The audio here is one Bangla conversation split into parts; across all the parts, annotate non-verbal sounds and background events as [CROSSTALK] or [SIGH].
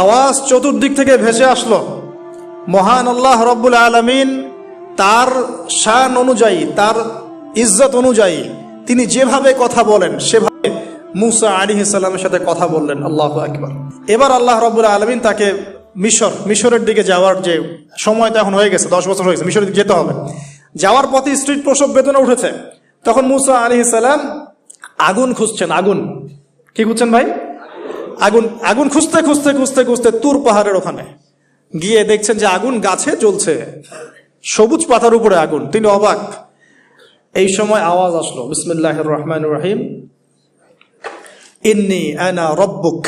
আওয়াজ চতুর্দিক থেকে ভেসে আসলো। মহান আল্লাহ রব্বুল আলমিন তার শান অনুযায়ী, তার ইজ্জত অনুযায়ী তিনি যেভাবে কথা বলেন, সেভাবে মুসা আলী সাল্লামের সাথে কথা বললেন। আল্লাহ আকবর। এবার আল্লাহ রব্বুল আলমিন তাকে মিশর, মিশরের দিকে যাওয়ার যে সময় তো এখন হয়ে গেছে, দশ বছর হয়ে গেছে, মিশরের দিকে যেতে হবে। যাওয়ার পথে স্ট্রিট প্রসব বেদনা উঠেছে। তখন মুসা আলী সাল্লাম আগুন খুঁজছেন, আগুন। কি খুঁজছেন ভাই? আগুন আগুন খুঁজতে খুঁজতে খুঁজতে খুঁজতে তুর পাহাড়ের ওখানে। গিয়ে দেখছেন যে আগুন গাছে জ্বলছে। সবুজ পাতার উপরে আগুন। তিনি অবাক। এই সময় আওয়াজ আসলো বিসমুল্লাহ রহমান রাহিম। ইন্নি আনা রব্বুক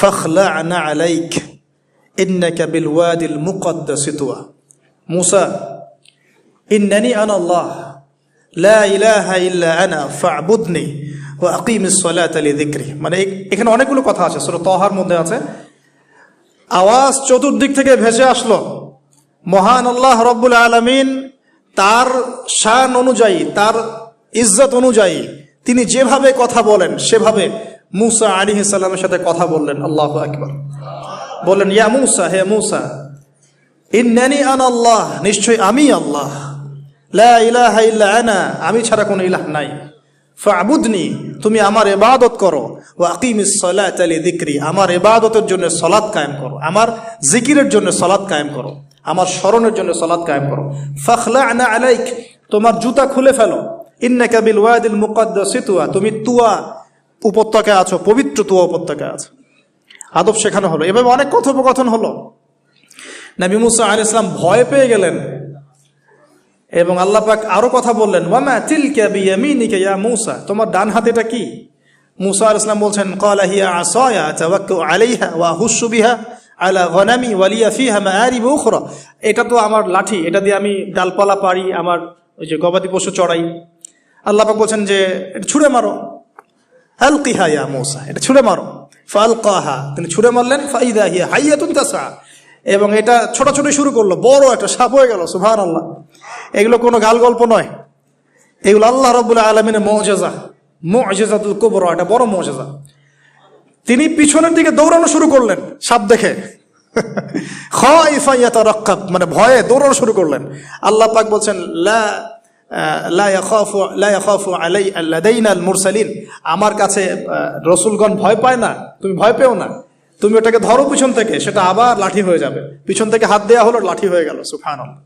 ফখলা আনা আলাইক। ইন্নাকা বিল ওয়াদিল মুকদ্দাসিতুয়া মুসা, ইন্নানি আনা আল্লাহ। লা ইলাহা ইল্লা আনা ফাবুদনি। ও আকিম সলাত আলী দিক্রি মানে এখানে অনেকগুলো কথা আছে, সুরা তহার মধ্যে আছে। আওয়াজ চতুর্দিক থেকে ভেসে আসলো। মহান আল্লাহ রব্বুল আলমিন তার শান অনুযায়ী, তার ইজ্জত অনুযায়ী তিনি যেভাবে কথা বলেন, সেভাবে মুসা আলী ইসাল্লামের সাথে কথা বললেন। আল্লাহ আকবর। বললেন, ইয়া মুসা, হে মুসা, ইন্নানি আন আল্লাহ নিশ্চয় আমি আল্লাহ। লা ইলাহা ইল্লা আনা, আমি ছাড়া কোনো ইলাহ নাই। ফাবুদনি, তুমি আমার এবাদত করো। ও আকিমিস সালাত আলি যিকরি আমার ইবাদতের জন্য সালাত কায়েম করো। আমার জিকিরের জন্য সালাত কায়েম করো। আমার স্মরণের জন্য সালাত কায়েম করো। ফাখলা'না আলাইক, তোমার জুতা খুলে ফেলো। ইন্নাকা বিল ওয়াদিল মুকাদ্দাসি তুয়া তুমি তুয়া উপত্যকায় আছো, পবিত্র তুয়া উপত্যকায় আছো। আদব শেখানো হলো। এভাবে অনেক কথোপকথন হলো। নবী মুসা আল ইসলাম ভয় পেয়ে গেলেন। এবং আল্লাহ পাক আরও কথা বললেন, ওয়ামা তিলকা বিয়ামিনিকা ইয়া মূসা? তোমার ডান হাতে এটা কি? মুসা আলাইহিস সালাম বলছেন, ক্বালা হিয়া আসায়া তাওয়াক্কু আলাইহা ওয়া আহুশু বিহা আলা গনামি ওয়ালিয়া ফিহা মাআরিব উখরা। এটা তো আমার লাঠি, এটা দিয়ে আমি ডালপালা পারি আমার ওই যে গবাদি পশু চড়াই। আল্লাহ পাক বলছেন যে, এটা ছুঁড়ে মারো। আলকিহা ইয়া মূসা? এটা ছুঁড়ে মারো। ফালকাহা। তিনি ছুঁড়ে মারলেন, ফাইদা হিয়া হাইয়াতুন তাসা এবং এটা ছোটাছুটি শুরু করল, বড় একটা সাপ হয়ে গেল সুবহান আল্লাহ এগুলো কোনো গাল গল্প নয়। এগুলো আল্লাহ রব্বুল আলমিনের মজেজা। মজেজাতুল কুবর, এটা বড় মজেজা। তিনি পিছনের দিকে দৌড়ানো শুরু করলেন, সাপ দেখে। [LAUGHS] খাইফাইয়াতা মানে ভয়ে দৌড়ানো শুরু করলেন। আল্লাহ পাক বলছেন, লা আমার কাছে রসুলগণ ভয় পায় না, তুমি ভয় পেও না। তুমি ওটাকে ধরো পিছন থেকে, সেটা আবার লাঠি হয়ে যাবে। পিছন থেকে হাত দেওয়া হলো, লাঠি হয়ে গেল, সুবহানাল্লাহ।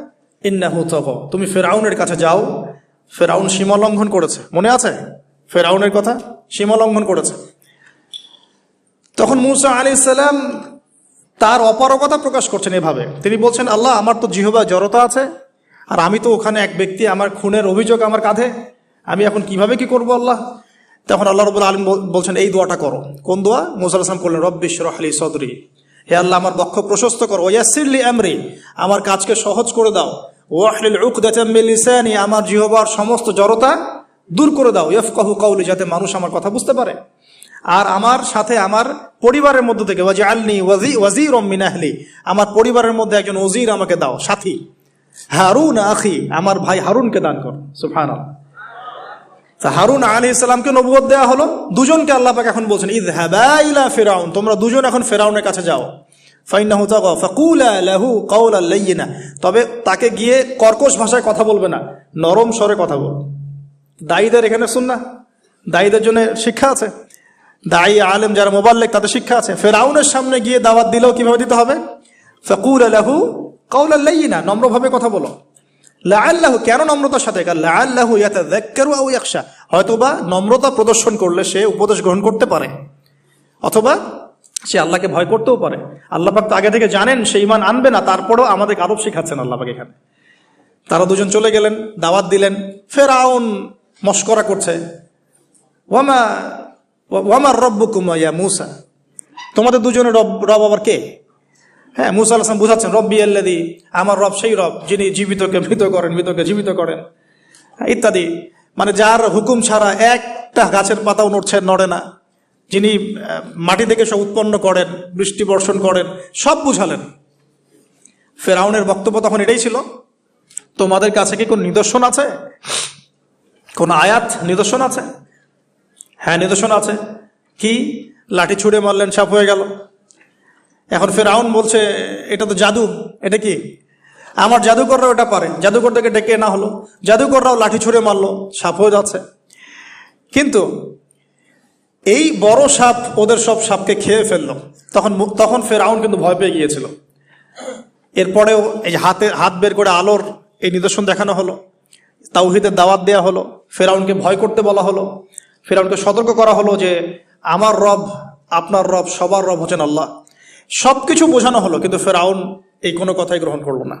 ইন্নাহু তাগা। তুমি ফেরাউনের কাছে যাও। ফেরাউন সীমা লঙ্ঘন করেছে। মনে আছে? ফেরাউনের কথা? সীমা লঙ্ঘন করেছে। তখন মুসা আলী সাল্লাম তার অপারগতা প্রকাশ করছেন এভাবে। তিনি বলছেন, আল্লাহ, আমার তো জিহবা জড়তা আছে, আর আমি তো ওখানে এক ব্যক্তি, আমার খুনের অভিযোগ আমার কাঁধে। আমি এখন কীভাবে কি করব আল্লাহ? তখন আল্লাহ রবুল আলম বলছেন, এই দোয়াটা করো। কোন দোয়া? মুসা আসলাম করলেন রব্বিশ রহলি সদরি। হে আল্লাহ, আমার বক্ষ প্রশস্ত করো। ওয়াসিরলি আমরি। আমার কাজকে সহজ করে দাও। ওয়াহলিল উকদাতাম লিসানি, আমার জিহবার সমস্ত জড়তা দূর করে দাও। ইফকাহু কাউলি, যাতে মানুষ আমার কথা বুঝতে পারে। আর আমার সাথে আমার পরিবারের মধ্যে থেকে ওয়াজি আলনি ওয়াজি ওয়াজির মিনাহলি আমার পরিবারের মধ্যে একজন ওজির আমাকে দাও, সাথী। হারুন আখি, আমার ভাই হারুনকে দান কর। সুফান তা হারুন আলী ইসলামকে নবুয়ত দেওয়া হলো। দুজনকে আল্লাহ পাক এখন বলছেন ইদ ইলা ফেরাউন, তোমরা দুজন এখন ফেরাউনের কাছে যাও। ফাইনাহু তাগা, ফাকুলা লাহু কাউলা লাইয়িনা। তবে তাকে গিয়ে কর্কশ ভাষায় কথা বলবে না, নরম স্বরে কথা বলবে দায়ীদের এখানে শুন না দায়ীদের জন্য শিক্ষা আছে। দায়ী আলেম যারা মোবাল্লেক, তাদের শিক্ষা আছে। ফেরাউনের সামনে গিয়ে দাওয়াত দিলেও কীভাবে দিতে হবে? ফকুল আলাহু কাউল আল্লাহ নম্রভাবে কথা বলো। লাআল্লাহু, কেন নম্রতার সাথে? লাআল্লাহু ইয়াতাযাক্কারু আও ইয়াখশা। হয়তোবা নম্রতা প্রদর্শন করলে সে উপদেশ গ্রহণ করতে পারে। অথবা সে আল্লাহকে ভয় করতেও পারে। আল্লাহ পাক তো আগে থেকে জানেন, সে ইমান আনবে না, তারপরেও আমাদের আরব শিখাচ্ছেন আল্লাহ পাক এখানে। তারা দুজন চলে গেলেন, দাওয়াত দিলেন, ফেরাউন মস্করা করছে, ওয়ামা, ওয়ামার ইয়া মুসা? তোমাদের দুজনের রব রব আবার কে? হ্যাঁ মুসা আলাম বুঝাচ্ছেন, রব্বি আল্লাদি আমার রব সেই রব, যিনি জীবিতকে মৃত করেন, মৃতকে জীবিত করেন। ইত্যাদি। মানে যার হুকুম ছাড়া একটা গাছের পাতাও নড়ছে, নড়ে না। যিনি মাটি থেকে সব উৎপন্ন করেন, বৃষ্টি বর্ষণ করেন, সব বুঝালেন। ফেরাউনের বক্তব্য তখন এটাই ছিল, তোমাদের কাছে কি কোন নিদর্শন আছে? কোন আয়াত নিদর্শন আছে? হ্যাঁ নিদর্শন আছে। কি? লাঠি ছুঁড়ে মারলেন, সাপ হয়ে গেল। এখন ফেরাউন বলছে, এটা তো জাদু, এটা কি? আমার জাদুকররাও এটা পারে জাদুকর থেকে ডেকে না হলো। জাদুকররাও লাঠি ছুঁড়ে মারলো, সাপ হয়ে যাচ্ছে। কিন্তু এই বড় সাপ ওদের সব সাপকে খেয়ে ফেলল। তখন তখন ফেরাউন কিন্তু ভয় পেয়ে গিয়েছিল। এরপরেও এই হাতে হাত বের করে আলোর এই নিদর্শন দেখানো হলো, তাওহিদের দাওয়াত দেওয়া হলো, ফেরাউনকে ভয় করতে বলা হলো, ফেরাউনকে সতর্ক করা হলো যে আমার রব, আপনার রব, সবার রব হচ্ছেন আল্লাহ। সব কিছু বোঝানো হলো, কিন্তু ফেরাউন এই কোনো কথাই গ্রহণ করল না।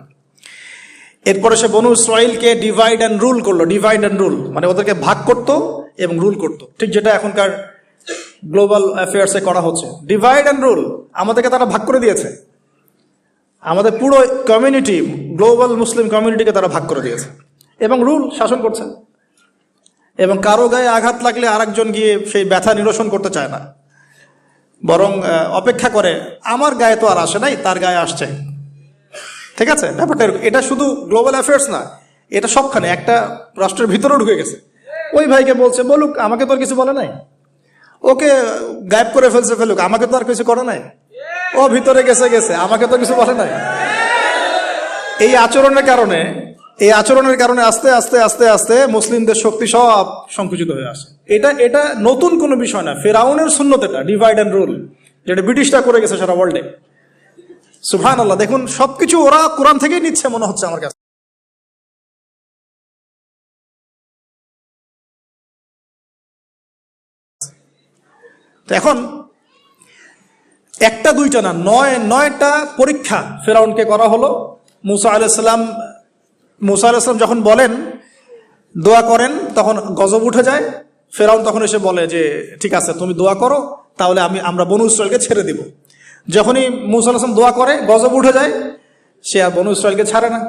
এরপরে সে বনু ইসরায়েলকে ডিভাইড অ্যান্ড রুল করল ডিভাইড অ্যান্ড রুল মানে ওদেরকে ভাগ করতো এবং রুল করতো। ঠিক যেটা এখনকার গ্লোবাল অ্যাফেয়ার্সে করা হচ্ছে। ডিভাইড অ্যান্ড রুল আমাদেরকে তারা ভাগ করে দিয়েছে। আমাদের পুরো কমিউনিটি গ্লোবাল মুসলিম কমিউনিটিকে তারা ভাগ করে দিয়েছে। এবং রুল শাসন করছে। এবং কারও গায়ে আঘাত লাগলে আরেকজন গিয়ে সেই ব্যথা নিরসন করতে চায় না। বরং অপেক্ষা করে, আমার গায়ে তো আর আসে নাই, তার গায়ে আসছে। ঠিক আছে? ব্যাপারটা এটা শুধু গ্লোবাল অ্যাফেয়ার্স না, এটা সবখানে, একটা রাষ্ট্রের ভিতরেও ঢুকে গেছে। ওই ভাইকে বলছে, বলুক, আমাকে তো আর কিছু বলে নাই। ওকে গায়েব করে ফেলছে ফেলুক, আমাকে তো আর কিছু করে নাই। ও ভিতরে গেছে গেছে, আমাকে তো কিছু বলে নাই। এই আচরণের কারণে, এই আচরণের কারণে আস্তে আস্তে আস্তে আস্তে মুসলিমদের শক্তি সব সংকুচিত হয়ে আসে। এটা এটা নতুন কোনো বিষয় না। ফেরাউনের শূন্যত এটা ডিভাইড অ্যান্ড রুল যেটা ব্রিটিশরা করে গেছে সারা ওয়ার্ল্ডে সুফান আল্লাহ দেখুন, সবকিছু ওরা কোরআন থেকেই নিচ্ছে মনে হচ্ছে আমার কাছে। তো এখন একটা, দুইটা না, নয়, নয়টা পরীক্ষা ফেরাউনকে করা হলো। মুসা আলাইসাল্লাম মুসা আলাইসাল্লাম যখন বলেন, দোয়া করেন, তখন গজব উঠে যায়। ফেরাউন তখন এসে বলে যে, ঠিক আছে, তুমি দোয়া করো, তাহলে আমি, আমরা বনু ইসরায়েলকে ছেড়ে দিব। যখনই মুসা আলাইসলাম দোয়া করে, গজব উঠে যায়, সে আর বনু ইসরায়েলকে ছাড়ে না।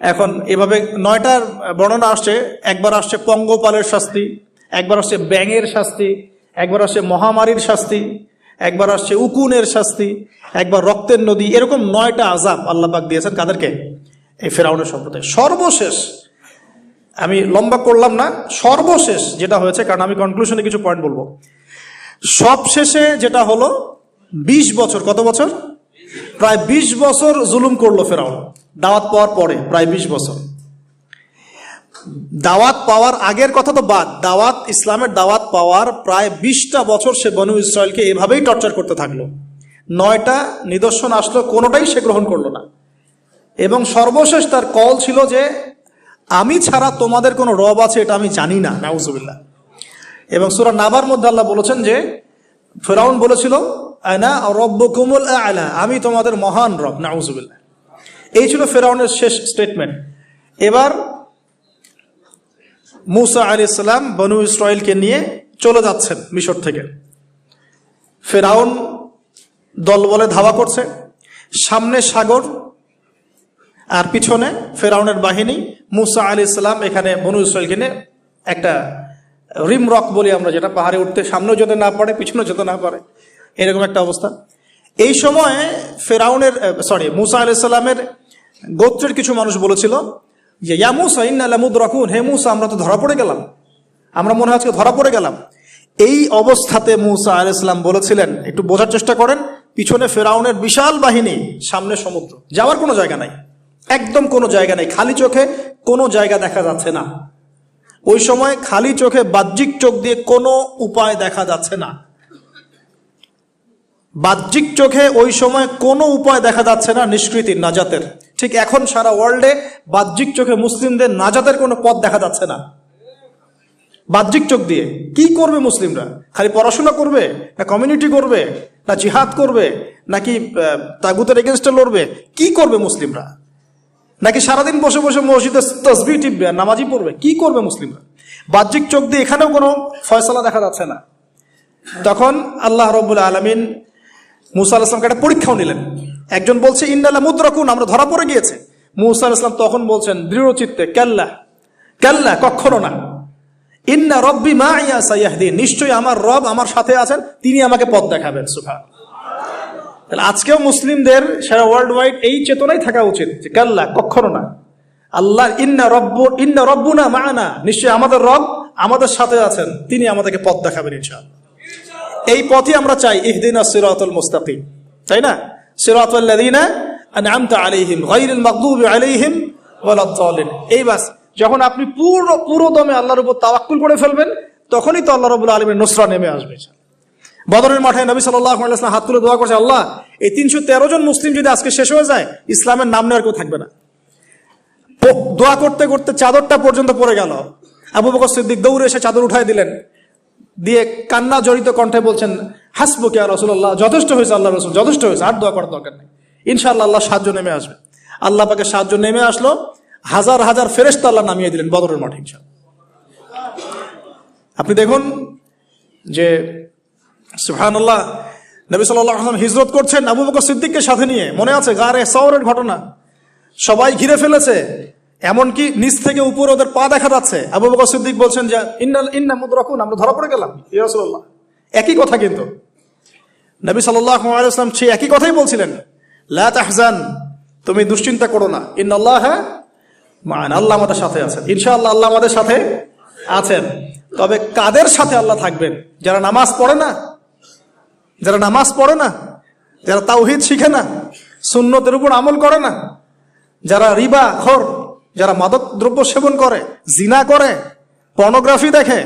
এখন এভাবে নয়টার বর্ণনা আসছে, একবার আসছে পঙ্গপালের শাস্তি, একবার আসছে ব্যাঙের শাস্তি একবার আসছে মহামারীর শাস্তি, একবার আসছে উকুনের শাস্তি, একবার রক্তের নদী, এরকম নয়টা আজাব আল্লাপাক দিয়েছেন কাদেরকে? এই ফেরাউনের সম্প্রদায়। সর্বশেষ, আমি লম্বা করলাম না, সর্বশেষ যেটা হয়েছে, কারণ আমি কনক্লুশনে কিছু পয়েন্ট বলব। সবশেষে যেটা হলো ২০ বছর, কত বছর? প্রায় ২০ বছর জুলুম করল ফেরাউন। দাওয়াত পাওয়ার পরে, প্রায় ২০ বছর। দাওয়াত পাওয়ার আগের কথা তো বাদ। দাওয়াত, ইসলামের দাওয়াত পাওয়ার প্রায় বিশটা বছর সে বনু ইসরায়েলকে এভাবেই টর্চার করতে থাকল। নয়টা নিদর্শন আসলো, কোনোটাই সে গ্রহণ করল না। এবং সর্বশেষ তার কল ছিল যে, আমি ছাড়া তোমাদের কোনো রব আছে, এটা আমি জানি না। নাউজুবিল্লাহ। এবং সুরা নাবার মধ্যে আল্লাহ বলেছেন যে, ফেরাউন বলেছিল আয়না রব্ব কুমুল আলা, আমি তোমাদের মহান রব। নাউজুবিল্লাহ। এই ছিল ফেরাউনের শেষ স্টেটমেন্ট এবার মুসা আলি ইসলাম বনু ইসরায়েলকে নিয়ে চলে যাচ্ছেন মিশর থেকে। ফেরাউন দল বলে ধাওয়া করছে। সামনে সাগর আর পিছনে ফেরাউনের বাহিনী। মুসা আলি ইসলাম এখানে বনু ইসরায়েলকে নিয়ে একটা রিম রক বলি আমরা যেটা, পাহাড়ে উঠতে সামনেও যেতে না পারে, পিছনেও যেতে না পারে। এরকম একটা অবস্থা। এই সময় ফেরাউনের সরি মুসা আলি সাল্লামের গোত্রের কিছু মানুষ বলেছিল যে, ইয়া মুসা ইন্নালামুদ রাখুন হে মুসা, আমরা তো ধরা পড়ে গেলাম। আমরা মনে হয় আজকে ধরা পড়ে গেলাম। এই অবস্থাতে মুসা আল ইসলাম বলেছিলেন, একটু বোঝার চেষ্টা করেন, পিছনে ফেরাউনের বিশাল বাহিনী, সামনে সমুদ্র। যাওয়ার কোনো জায়গা নাই। একদম কোনো জায়গা নেই। খালি চোখে কোনো জায়গা দেখা যাচ্ছে না। ওই সময় খালি চোখে বাহ্যিক চোখ দিয়ে কোনো উপায় দেখা যাচ্ছে না। বাহ্যিক চোখে ওই সময় কোনো উপায় দেখা যাচ্ছে না নিষ্কৃতির নাজাতের। ঠিক এখন সারা ওয়ার্ল্ডে বাহ্যিক চোখে মুসলিমদের নাজাতের কোনো পথ দেখা যাচ্ছে না। বাহ্যিক চোখ দিয়ে কি করবে মুসলিমরা? খালি পড়াশোনা করবে? না কমিউনিটি করবে? না জিহাদ করবে? নাকি তাগুতের এগেনস্টে লড়বে? কি করবে মুসলিমরা? নাকি সারাদিন বসে বসে মসজিদে তসবি টিপবে আর নামাজি পড়বে? কি করবে মুসলিমরা? বাহ্যিক চোখ দিয়ে এখানেও কোনো ফয়সলা দেখা যাচ্ছে না। তখন আল্লাহ রব্বুল আলমিন মুসা আলাহিসামকে একটা পরীক্ষাও নিলেন। একজন বলছে ইন্দালা মুদ্রকুন আমরা ধরা পড়ে গিয়েছে। মুসা ইসলাম তখন বলছেন দৃঢ় চিত্তে কেল্লা কেল্লা কখনো না। ইন্না রব্বি মা ইয়া সাইয়াহদিন নিশ্চয়ই আমার রব আমার সাথে আছেন, তিনি আমাকে পথ দেখাবেন সুফা তাহলে আজকেও মুসলিমদের সারা ওয়ার্ল্ড ওয়াইড এই চেতনাই থাকা উচিত যে কাল্লা কখনো না। আল্লাহ, ইন্না রব্ব, ইন্না রব্বু না মা না নিশ্চয়ই আমাদের রব আমাদের সাথে আছেন, তিনি আমাদেরকে পথ দেখাবেন, ইনশাআল্লাহ। এই পথই আমরা চাই, ইহদিনা সিরাতুল মুস্তাকিম তাই না? সিরাতুল লাযিনা আনআমতা আলাইহিম, গায়রিল মাগদুবি আলাইহিম ওয়ালাদ-দালিন এই বাস, যখন আপনি পুরো পুরো দমে আল্লাহর উপর তাওয়াক্কুল করে ফেলবেন, তখনই তো আল্লাহ রাব্বুল আলামিনের নুসরা নেমে আসবে। বদরের মাঠে নবী সাল্লাল্লাহু আলাইহি ওয়াসাল্লাম হাত তুলে দোয়া করছে, আল্লাহ, এই তিনশো তেরো জন মুসলিম যদি আজকে শেষ হয়ে যায়, ইসলামের নাম নেওয়ার কেউ থাকবে না। দোয়া করতে করতে চাদরটা পর্যন্ত পড়ে গেল। আবু বকর সিদ্দিক দৌড়ে এসে চাদর উঠাই দিলেন। দিয়ে কান্না জড়িত কণ্ঠে বলছেন, হাসবুকে আর রসুল্লাহ যথেষ্ট হয়েছে আল্লাহ রসুল, যথেষ্ট হয়েছে, আর দোয়া করার দরকার নেই। ইনশাআল্লাহ আল্লাহ সাহায্য নেমে আসবে। আল্লাহ পাকে সাহায্য নেমে আসলো, হাজার হাজার ফেরেস্তা আল্লাহ নামিয়ে দিলেন বদরের মাঠে আপনি দেখুন যে সুহানুল্লাহ নবী সাল্লাহ আসলাম হিজরত করছেন আবু বকর সিদ্দিককে সাথে নিয়ে। মনে আছে গারে সওরের ঘটনা? সবাই ঘিরে ফেলেছে। এমনকি নিচ থেকে উপর ওদের পা দেখা যাচ্ছে। আবু বকর সিদ্দিক বলছেন যে ইন্নাল ইন্না মুদরাকুন আমরা ধরা পড়ে গেলাম। ইয়া রাসূলুল্লাহ। একই কথা কিন্তু। নবী সাল্লাল্লাহু আলাইহি ওয়াসাল্লাম সেই একই কথাই বলছিলেন। লা তাহজান তুমি দুশ্চিন্তা করো না। ইন্নাল্লাহ মান আল্লাহ আমাদের সাথে আছেন। ইনশাআল্লাহ আল্লাহ আমাদের সাথে আছেন। তবে কাদের সাথে আল্লাহ থাকবেন? যারা নামাজ পড়ে না যারা নামাজ পড়ে না যারা তাওহিদ শিখে না সুন্নতের উপর আমল করে না যারা রিবা খর যারা মাদক দ্রব্য সেবন করে, জিনা করে পর্নোগ্রাফি দেখে,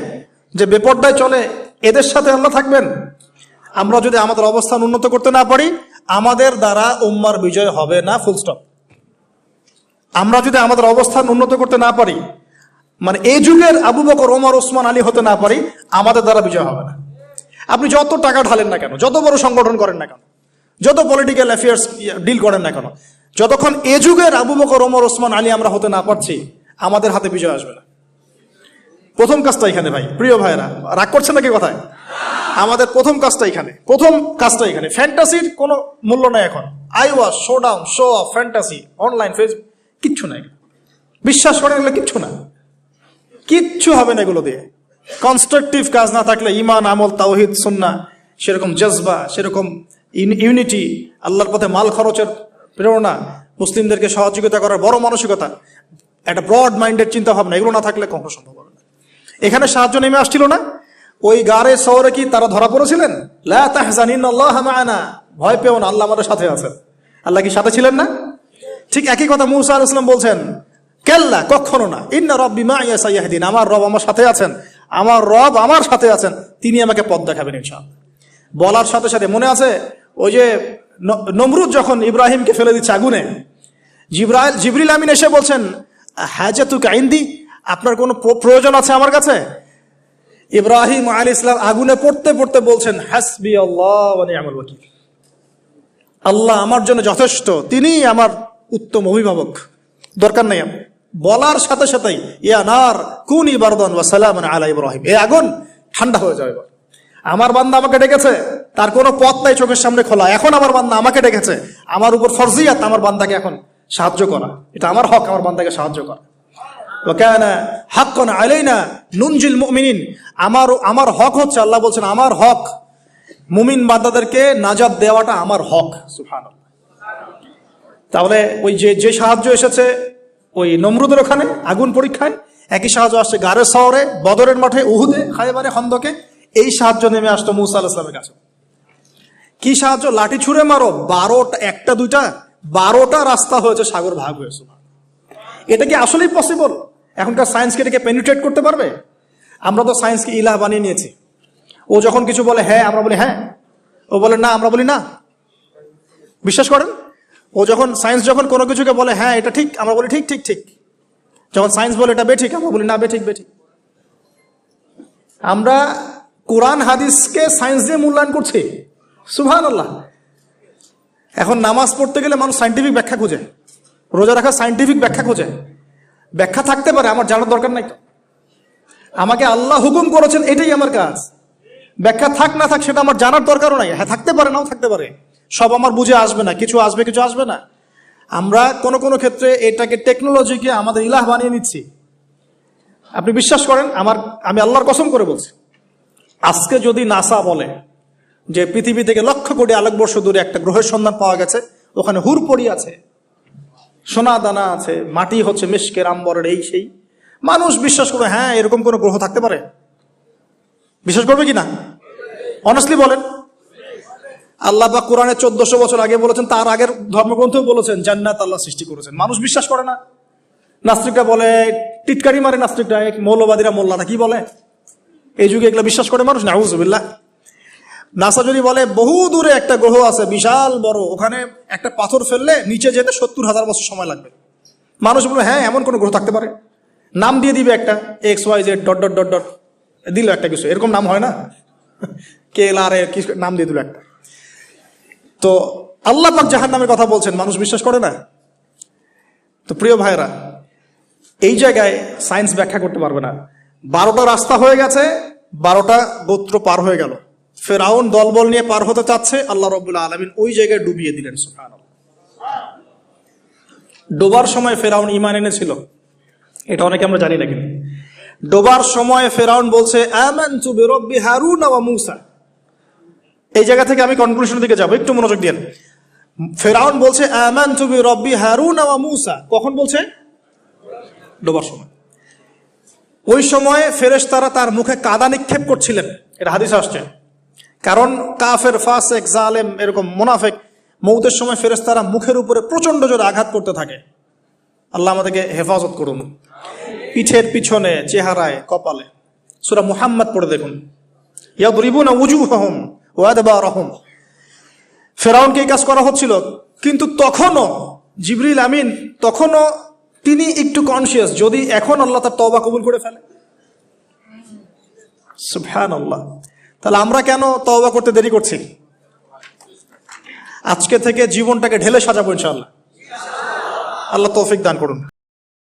যে বেপর্দায় চলে, এদের সাথে আল্লাহ থাকবেন। আমরা যদি আমাদের অবস্থান উন্নত করতে না পারি, আমাদের দ্বারা উম্মার বিজয় হবে না ফুল স্টপ আমরা যদি আমাদের অবস্থান উন্নত করতে না পারি মানে এই যুগের আবু বকর, ওমর, ওসমান, আলী হতে না পারি, আমাদের দ্বারা বিজয় হবে না। আপনি যত টাকা ঢালেন না কেন, যত বড় সংগঠন করেন না কেন, যত পলিটিক্যাল অ্যাফেয়ার্স ডিল করেন না কেন যতক্ষণ এ যুগের আবু বকর, ওমর, ওসমান, আলী আমরা হতে না পারছি, আমাদের হাতে বিজয় আসবে না। প্রথম কাজটা এখানে ভাই, প্রিয় ভাইরা রাগ করছেন নাকি কথায়? আমাদের প্রথম কাজটা এখানে, প্রথম কাজটা এখানে। ফ্যান্টাসির কোনো মূল্য নাই এখন। Eye wash show down, show off, fantasy, online, Facebook, কিচ্ছু নাই। বিশ্বাস করেন এগুলো কিচ্ছু না। কিচ্ছু হবে না এগুলো দিয়ে। কনস্ট্রাকটিভ কাজ না থাকলে ইমান, আমল, তাওহিদ সুন্না সেরকম জজবা, সেরকম ইউনিটি, আল্লাহর পথে মাল খরচের প্রেরণা মুসলিমদেরকে সহযোগিতা করার বড় মানসিকতা। একটা ব্রড মাইন্ডেড চিন্তা ভাবনা এগুলো না থাকলে কখনো সম্ভব হবে না। এখানে সাহায্য নেমে আসছিল না। ওই গারে শহরে কি তারা ধরা পড়েছিলেন? লা তাহজানিন আল্লাহ মাআনা। ভয় পেও না, আল্লাহ আমাদের সাথে আছেন। আল্লাহ কি সাথে ছিলেন না? ঠিক একই কথা মুসা আলাইহিস সালাম বলছেন, কেল্লা কখনো না। ইন্না রব্বি মা ইয়াসাইয়াহদিন আমার রব আমার সাথে আছেন। আমার রব আমার সাথে আছেন। তিনি আমাকে পথ দেখাবেন ইনশাআল্লাহ। বলার সাথে সাথে মনে আছে, ওই যে নমরুদ যখন ইব্রাহিমকে ফেলে দিচ্ছে আগুনে, জিব্রাইল জিবরিল আমিন এসে বলছেন হাজাতু কাইন্দি আপনার কোনো প্র- প্রয়োজন আছে আমার কাছে? ইব্রাহিম আলী ইসলাম আগুনে পড়তে পড়তে বলছেন, হাসবি আল্লাহ ওয়াকিল। আল্লাহ আমার জন্য যথেষ্ট তিনি আমার উত্তম অভিভাবক। দরকার নেই আমার। বলার সাথে সাথেই, ইয়া নার, কুন ইবারদান ওয়া সালামান আলা ইব্রাহিম। এ আগুন ঠান্ডা হয়ে যাবে এবার। আমার বান্দা আমাকে ডেকেছে, তার কোনো পথ নাই চোখের সামনে খোলা। এখন আমার বান্দা আমাকে ডেকেছে, আমার উপর ফরজিয়াত আমার বান্দাকে এখন সাহায্য করা। এটা আমার হক, আমার বান্দাকে সাহায্য করা। হাক্কান আলাইনা নুনজিল মুমিনিন। আমার আমার হক হচ্ছে, আল্লাহ বলছেন, আমার হক, মুমিন বান্দাদেরকে নাজাত দেওয়াটা আমার হক, সুবহানাল্লাহ। তাহলে ওই যে যে সাহায্য এসেছে, ওই নমরুদের ওখানে আগুন পরীক্ষায়, একই সাহায্য আসছে গারের শহরে, বদরের মাঠে, উহুদে, খাইবারে, খন্দকে এই সাহায্য নেমে আসতো মুসা আল ইসলামের কাছে। কি সাহায্য? লাঠি ছুঁড়ে মারো, বারোটা, একটা, দুইটা, বারোটা রাস্তা হয়েছে, সাগর ভাগ হয়েছে। এটা কি আসলেই পসিবল এখনকার সায়েন্সকে এটাকে পেনিট্রেট করতে পারবে? আমরা তো সায়েন্সকে ইলাহ বানিয়ে নিয়েছি। ও যখন কিছু বলে হ্যাঁ আমরা বলি হ্যাঁ। ও বলে, না, আমরা বলি, না। বিশ্বাস করেন? ও যখন সায়েন্স যখন কোনো কিছুকে বলে হ্যাঁ এটা ঠিক, আমরা বলি, ঠিক ঠিক ঠিক। যখন সায়েন্স বলে, এটা বেঠিক, আমরা বলি, না, বেঠিক বেঠিক। আমরা কোরআন হাদিসকে সায়েন্স দিয়ে মূল্যায়ন করছে। সুভান আল্লাহ এখন নামাজ পড়তে গেলে মানুষ সাইন্টিফিক ব্যাখ্যা খোঁজে। রোজা রাখা সাইন্টিফিক ব্যাখ্যা খোঁজে। ব্যাখ্যা থাকতে পারে, আমার জানার দরকার নাই তো। আমাকে আল্লাহ হুকুম করেছেন, এটাই আমার কাজ। ব্যাখ্যা থাক না থাক, সেটা আমার জানার দরকারও নাই। হ্যাঁ থাকতে পারে, নাও থাকতে পারে। সব আমার বুঝে আসবে না, কিছু আসবে কিছু আসবে না। আমরা কোনো কোনো ক্ষেত্রে এটাকে টেকনোলজিকে আমাদের ইলাহ বানিয়ে নিচ্ছি। আপনি বিশ্বাস করেন, আমার আমি আল্লাহর কসম করে বলছি। আজকে যদি নাসা বলে যে পৃথিবী থেকে লক্ষ কোটি আলোকবর্ষ দূরে একটা গ্রহের সন্ধান পাওয়া গেছে, ওখানে হুরপড়ি আছে, সোনা দানা আছে, মাটি হচ্ছে মিশকের আম্বরের এই সেই, মানুষ বিশ্বাস করবে হ্যাঁ এরকম কোনো গ্রহ থাকতে পারে। বিশ্বাস করবে কি না? অনেস্টলি বলেন। আল্লাহ বা কোরআনে চোদ্দশো বছর আগে বলেছেন, তার আগের ধর্মগ্রন্থও বলেছেন, জান্নাত আল্লাহ সৃষ্টি করেছেন। মানুষ বিশ্বাস করে না। নাস্তিকরা বলে, টিটকারি মারে নাস্তিকরা মৌলবাদীরা মোল্লারা কি বলে? এই যুগে এগুলো বিশ্বাস করে মানুষ? না হুজুবিল্লাহ নাসা যদি বলে, বহু দূরে একটা গ্রহ আছে, বিশাল বড়, ওখানে একটা পাথর ফেললে নিচে যেতে সত্তর হাজার বছর সময় লাগবে। মানুষ বলবে হ্যাঁ এমন কোনো গ্রহ থাকতে পারে। নাম দিয়ে দিবে একটা X Y Z dot dot dot dot দিল একটা কিছু, এরকম নাম হয় না? [LAUGHS] কে এল আর কি নাম দিয়ে দিল একটা। তো আল্লাহ পাক জাহান নামের কথা বলছেন, মানুষ বিশ্বাস করে না? তো প্রিয় ভাইরা এই জায়গায় সায়েন্স ব্যাখ্যা করতে পারবে না। বারোটা রাস্তা হয়ে গেছে বারোটা গোত্র পার হয়ে গেল। ফেরাউন দলবল নিয়ে পার হতে চাচ্ছে, আল্লাহ রবুল্লা আলমিন ওই জায়গায় ডুবিয়ে দিলেন। ডোবার সময় ফেরাউন ইমান এনেছিল। এটা অনেকে আমরা জানি না কিন্তু। ডোবার সময় ফেরাউন বলছে এই জায়গা থেকে আমি কনক্লুশনের দিকে যাব, একটু মনোযোগ দিন ফেরাউন বলছে মূসা। কখন বলছে? ডোবার সময়। ওই সময় ফেরেশতারা তার মুখে কাদা নিক্ষেপ করছিলেন। এটা হাদিস আসছে। কারণ কাফের, ফাসেক, জালেম এরকম মুনাফেক, মৌতের সময় ফেরেশতারা মুখের উপরে প্রচণ্ড জোরে আঘাত করতে থাকে। আল্লাহ আমাদেরকে হেফাজত করুন। পিঠের পিছনে, চেহারায়, কপালে। সুরা মুহাম্মদ পড়ে দেখুন। ইয়াদরিবুনা উজুহহুম ওয়া আদবারহুম। ফেরাউনকে এই কাজ করা হচ্ছিল। কিন্তু তখনও জিবরিল আমিন তখনও তিনি একটু কনসিয়াস যদি এখন আল্লাহ তার তবা কবুল করে ফেলে। সুবহানাল্লাহ। তাহলে আমরা কেন তবা করতে দেরি করছি? আজকে থেকে জীবনটাকে ঢেলে সাজাবো ইনশাল্লাহ আল্লাহ তৌফিক দান করুন।